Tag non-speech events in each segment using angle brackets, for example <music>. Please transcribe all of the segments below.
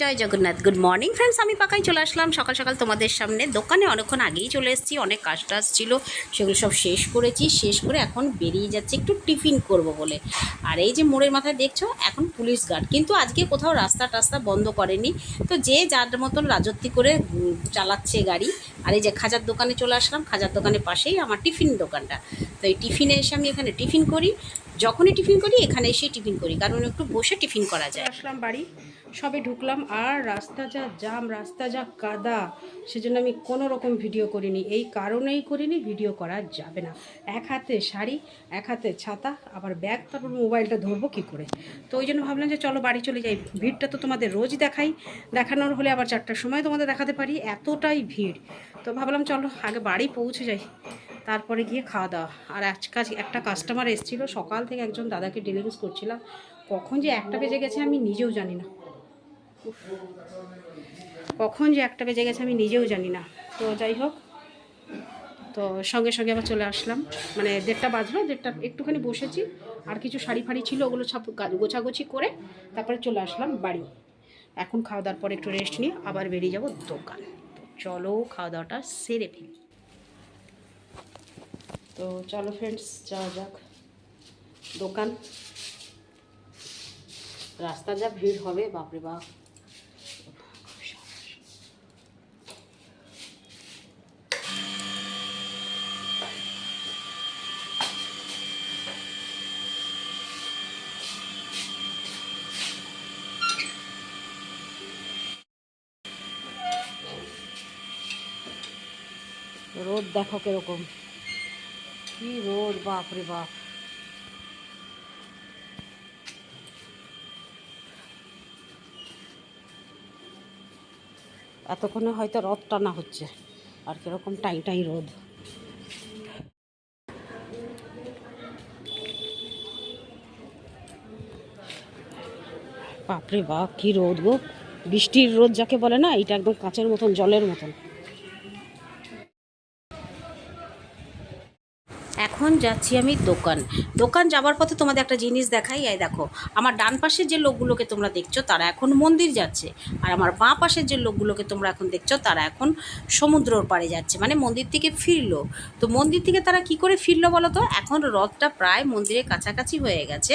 জয় Jagannath good morning friends আমি পাকাই চলে আসলাম। সকাল সকাল তোমাদের সামনে। দোকানে অনেকক্ষণ আগেই চলে এসেছি, অনেক কাজ টাজ ছিল, সেগুলো সব শেষ করেছি, শেষ করে এখন বেরিয়ে যাচ্ছে, একটু টিফিন করব বলে। আর এই যে মোড়ের মাথায় দেখছ, এখন পুলিশ গার্ড। কিন্তু আজকে কোথাও রাস্তা টাস্তা বন্ধ করেনি। তো যে যার মতন রাজত্বী করে চালাচ্ছে গাড়ি, আর এই যে খাজার দোকানে চলে আসলাম, খাজার দোকানের পাশেই আমার টিফিন দোকানটা। তো এই টিফিনে এসে আমি এখানে টিফিন করি যখনই টিফিন করি এখানে এসে টিফিন করি। কারণ একটু বসে টিফিন করা যায়। আসলাম বাড়ি, সবে ঢুকলাম, আর রাস্তা যা জাম রাস্তা যা কাদা, সেজন্য আমি কোনো রকম ভিডিও করিনি। এই কারণেই করিনি, ভিডিও করা যাবে না। এক হাতে শাড়ি, এক হাতে ছাতা, আবার ব্যাগ, তারপর মোবাইলটা ধরবো কী করে? তো ওই জন্য ভাবলাম যে চলো বাড়ি চলে যাই। ভিড়টা তো তোমাদের রোজ দেখাই। দেখানোর হলে আবার চারটার সময় তোমাদের দেখাতে পারি। এতটাই ভিড়। তো ভাবলাম চলো, আগে বাড়ি পৌঁছে যাই। তারপরে গিয়ে খাওয়া দাওয়া। আর আজকাল একটা কাস্টমার এসেছিল, সকাল থেকে একজন দাদাকে ডেলিভারি করছিলাম। কখন যে একটা বেজে গেছে আমি নিজেও জানি না। কখন যে একটা বেজে গেছে আমি নিজেও জানি না। তো যাই হোক, তো সঙ্গে সঙ্গে আবার চলে আসলাম। মানে দেড়টা বাজলো, দেড়টা একটুখানি বসেছি। আর কিছু শাড়ি ফাড়ি ছিল, ওগুলো গা- গোছাগুছি করে তারপরে চলে আসলাম বাড়ি। এখন খাওয়া দাওয়ার পর একটু রেস্ট নিয়ে আবার বেরিয়ে যাব দোকান। চলো খাওয়া দাওয়াটা সেরে ফেলি। তো চলো ফ্রেন্ডস যাওয়া যাক। দোকান। রাস্তা যা ভিড় হবে, বাপরে বাপ। রোদ দেখো কীরকম। কি রোদ বাপরে বাপ। এতক্ষণে হয়তো রথ টানা হচ্ছে, আর কীরকম টাই টাই রোদ। বাপরে বাপ, কি রোদ গো। বৃষ্টির রোদ যাকে বলে না, এটা একদম কাঁচের মতন, জলের মতন। এখন যাচ্ছি আমি দোকান। দোকান যাওয়ার পথে তোমাদের একটা জিনিস দেখাই, এই দেখো, আমার ডান পাশের যে লোকগুলোকে তোমরা দেখছ, তারা এখন মন্দির যাচ্ছে। আর আমার বাঁ পাশের যে লোকগুলোকে তোমরা এখন দেখছ, তারা এখন সমুদ্রর পাড়ে যাচ্ছে মানে মন্দির থেকে ফিরলো। তো মন্দির থেকে তারা কি করে ফিরলো বলো তো? এখন রথটা প্রায় মন্দিরের কাছাকাছি হয়ে গেছে।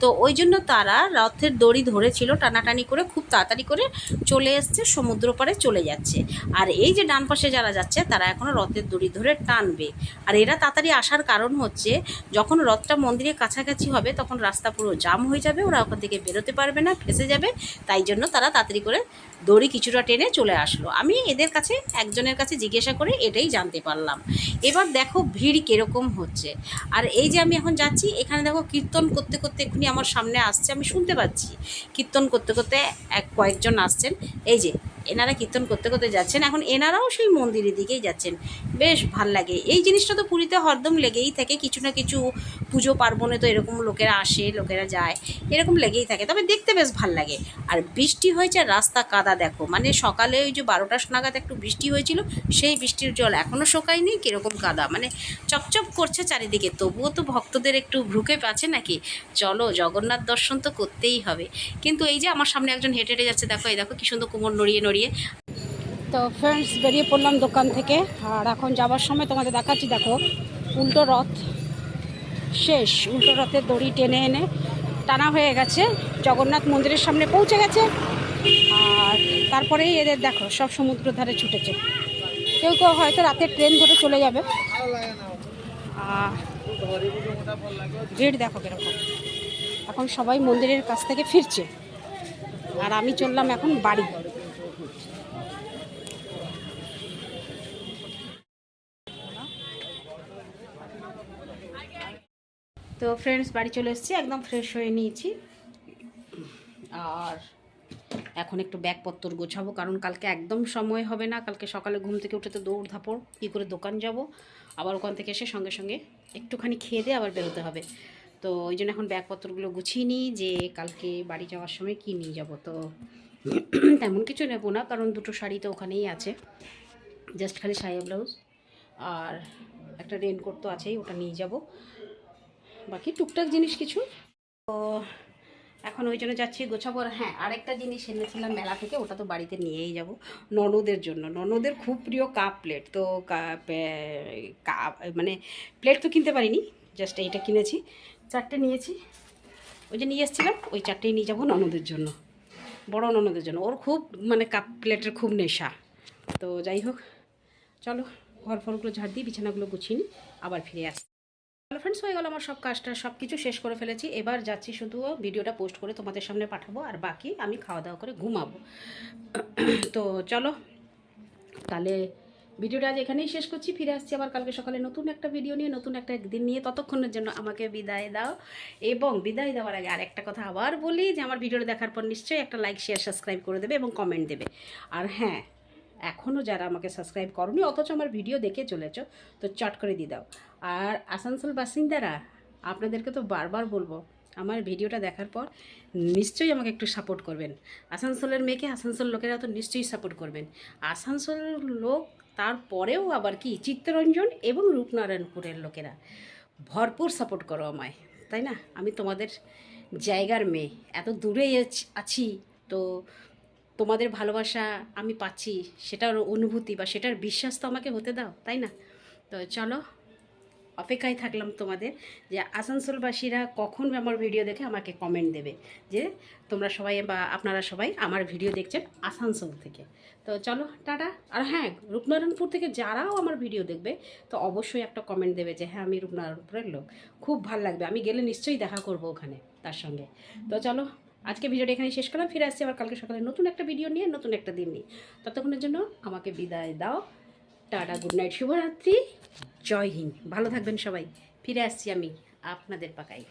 তো ওই জন্য তারা রথের দড়ি ধরেছিল, টানাটানি করে খুব তাড়াতাড়ি করে চলে এসছে, সমুদ্র পাড়ে চলে যাচ্ছে। আর এই যে ডান পাশে যারা যাচ্ছে, তারা এখন রথের দড়ি ধরে টানবে। আর এরা তাড়াতাড়ি আসার কারণ হচ্ছে, যখন রথটা মন্দিরের কাছাকাছি হবে, তখন রাস্তা পুরো জাম হয়ে যাবে, ওরা ওখান থেকে বেরোতে পারবে না, ফেসে যাবে, তাই জন্য তারা তাড়াতাড়ি করে দড়ি কিছুটা টেনে চলে আসলো। আমি এদের কাছে, একজনের কাছে জিজ্ঞাসা করে এটাই জানতে পারলাম। এবার দেখো ভিড় কীরকম হচ্ছে। আর এই যে আমি এখন যাচ্ছি, এখানে দেখো কীর্তন করতে করতে এক্ষুনি আমার সামনে আসছে, আমি শুনতে পাচ্ছি। কীর্তন করতে করতে এক কয়েকজন আসছেন। এই যে এনারা কীর্তন করতে করতে যাচ্ছেন। এখন এনারাও সেই মন্দিরের দিকেই যাচ্ছেন। বেশ ভালো লাগে। এই জিনিসটা তো পুরীতে হরদম লেগেই থাকে। কিছু না কিছু পুজো পার্বণে তো এরকম লোকেরা আসে, লোকেরা যায়। এরকম লেগেই থাকে। তবে দেখতে বেশ ভালো লাগে। আর বৃষ্টি হয়েছে রাস্তা কাদা দেখো। মানে সকালে ওই যে বারোটা নাগাদ একটু বৃষ্টি হয়েছিল, সেই বৃষ্টির জল এখনও শোকায়নি, কীরকম কাদা। মানে চকচক করছে চারিদিকে। তবুও তো ভক্তদের একটু ভ্রুকে পাচ্ছে নাকি? চলো, জগন্নাথ দর্শন তো করতেই হবে। কিন্তু এই যে আমার সামনে একজন হেঁটে হেঁটে যাচ্ছে, দেখো, এই দেখো কি সুন্দর কোমর নড়িয়ে নড়িয়ে তো ফ্রেন্ডস বেরিয়ে পড়লাম দোকান থেকে। আর এখন যাওয়ার সময় তোমাদের দেখাচ্ছি, দেখো, উল্টো রথ শেষ। উল্টো রথের দড়ি টেনে এনে টানা হয়ে গেছে। জগন্নাথ মন্দিরের সামনে পৌঁছে গেছে। আর তারপরেই এদের দেখো, সব সমুদ্র ধারে ছুটেছে। কেউ কেউ হয়তো রাতে ট্রেন ধরে চলে যাবে। আর ভিড় দেখো কীরকম। এখন সবাই মন্দিরের কাছ থেকে ফিরছে। আর আমি চললাম এখন বাড়ি। তো ফ্রেন্ডস বাড়ি চলে এসেছি, একদম ফ্রেশ হয়ে নিয়েছি। আর এখন একটু ব্যাগপত্র গোছাবো, কারণ কালকে একদম সময় হবে না। কালকে সকালে ঘুম থেকে উঠে তো দৌড় ধাপড়, কী করে দোকান যাব? আবার ওখান থেকে এসে সঙ্গে সঙ্গে একটুখানি খেয়ে দিয়ে আবার বেরোতে হবে। তো ওই জন্য এখন ব্যাগপত্রগুলো গুছিয়ে নিই, যে কালকে বাড়ি যাওয়ার সময় কি নিয়ে যাব। তো <clears throat> তেমন কিছু নেব না, কারণ দুটো শাড়ি তো ওখানেই আছে। জাস্ট খালি সায়া ব্লাউজ আর একটা রেনকোট তো আছেই, ওটা নিয়ে যাব। বাকি টুকটাক জিনিস কিছু? তো এখন ওই জন্য যাচ্ছি, গোছাবো। হ্যাঁ আরেকটা জিনিস এনেছিলাম মেলা থেকে, ওটা তো বাড়িতে নিয়েই যাব। ননদের জন্য। ননদের খুব প্রিয় কাপ প্লেট। তো কাপ মানে প্লেট তো কিনতে পারিনি, জাস্ট এইটা কিনেছি। চারটে নিয়েছি। ওই যে নিয়ে এসেছিলাম, ওই চারটেই নিয়ে যাব ননদের জন্য। বড় ননদের জন্য। ওর খুব মানে কাপ প্লেটের খুব নেশা। তো যাই হোক, চলো ঘর ফরগুলো ঝাড় দিই বিছানাগুলো গুছিয়ে নিই আবার ফিরে আসি হ্যালো ফ্রেন্ডস হয়ে গেল আমার সব কাজটা সব কিছু শেষ করে ফেলেছি। এবার যাচ্ছি শুধু ভিডিওটা পোস্ট করে তোমাদের সামনে পাঠাবো, আর বাকি আমি খাওয়া দাওয়া করে ঘুমাবো। তো চলো, তাহলে ভিডিওটা আজ এখানেই শেষ করছি। ফিরে আসছি আবার কালকে সকালে নতুন একটা ভিডিও নিয়ে, নতুন একটা দিন নিয়ে। ততক্ষণের জন্য আমাকে বিদায় দাও। এবং বিদায় দেওয়ার আগে আর একটা কথা আবার বলি যে, আমার ভিডিওটা দেখার পর নিশ্চয়ই একটা লাইক শেয়ার সাবস্ক্রাইব করে দেবে এবং কমেন্ট দেবে। আর হ্যাঁ এখনও যারা আমাকে সাবস্ক্রাইব করনি, অথচ আমার ভিডিও দেখে চলেছো, তো চট করে দিয়ে দাও। আর আসানসোল বাসিন্দারা, আপনাদেরকে তো বারবার বলব, আমার ভিডিওটা দেখার পর নিশ্চয়ই আমাকে একটু সাপোর্ট করবেন। আসানসোলের মেয়েকে আসানসোল লোকেরা তো নিশ্চয়ই সাপোর্ট করবেন। আসানসোলের লোক তারপরেও আবার কি, চিত্তরঞ্জন এবং রূপনারায়ণপুরের লোকেরা ভরপুর সাপোর্ট করো আমায়, তাই না? আমি তোমাদের জায়গার মেয়ে, এত দূরে আছি, তো তোমাদের ভালোবাসা আমি পাচ্ছি, সেটার অনুভূতি বা সেটার বিশ্বাস তো আমাকে হতে দাও, তাই না? তো চলো, অপেক্ষায় থাকলাম তোমাদের যে আসানসোলবাসীরা কখন আমার ভিডিও দেখে আমাকে কমেন্ট দেবে, যে তোমরা সবাই বা আপনারা সবাই আমার ভিডিও দেখছেন আসানসোল থেকে। তো চলো, টাটা। আর হ্যাঁ রূপনারায়ণপুর থেকে যারাও আমার ভিডিও দেখবে, তো অবশ্যই একটা কমেন্ট দেবে যে হ্যাঁ আমি রূপনারায়ণপুরের লোক। খুব ভালো লাগবে, আমি গেলে নিশ্চয়ই দেখা করব ওখানে তার সঙ্গে। তো চলো আজকে ভিডিওটা এখানে শেষ করলাম। ফিরে আসছি আবার কালকে সকালে নতুন একটা ভিডিও নিয়ে, নতুন একটা দিন নিয়ে। ততক্ষণের জন্য আমাকে বিদায় দাও। টাটা, গুড নাইট, শুভরাত্রি। জয় হিন্দ। ভালো থাকবেন সবাই। ফিরে আসছি আমি আপনাদের পাকাই